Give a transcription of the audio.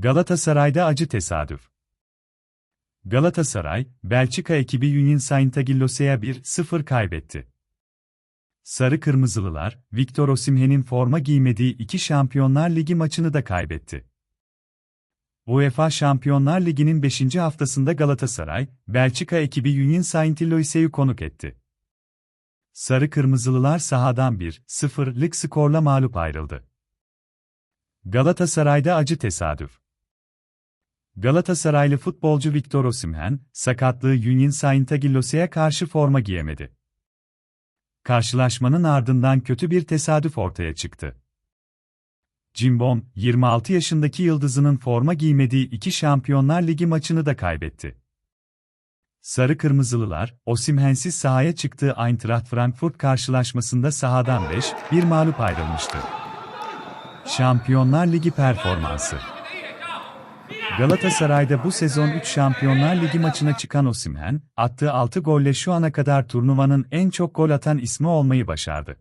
Galatasaray'da acı tesadüf. Galatasaray, Belçika ekibi Union Saint-Agillos'ya 1-0 kaybetti. Sarı Kırmızılılar, Victor Osimhen'in forma giymediği iki Şampiyonlar Ligi maçını da kaybetti. UEFA Şampiyonlar Ligi'nin 5. haftasında Galatasaray, Belçika ekibi Union Saint-Gillois'u konuk etti. Sarı Kırmızılılar sahadan 1-0'lık skorla mağlup ayrıldı. Galatasaray'da acı tesadüf. Galatasaraylı futbolcu Victor Osimhen, sakatlığı Union Saint-Gillois'a karşı forma giyemedi. Karşılaşmanın ardından kötü bir tesadüf ortaya çıktı. Cimbom, 26 yaşındaki yıldızının forma giymediği iki Şampiyonlar Ligi maçını da kaybetti. Sarı Kırmızılılar, Osimhen'siz sahaya çıktığı Eintracht Frankfurt karşılaşmasında sahadan 5-1 mağlup ayrılmıştı. Şampiyonlar Ligi performansı Galatasaray'da bu sezon 3 Şampiyonlar Ligi maçına çıkan Osimhen, attığı 6 golle şu ana kadar turnuvanın en çok gol atan ismi olmayı başardı.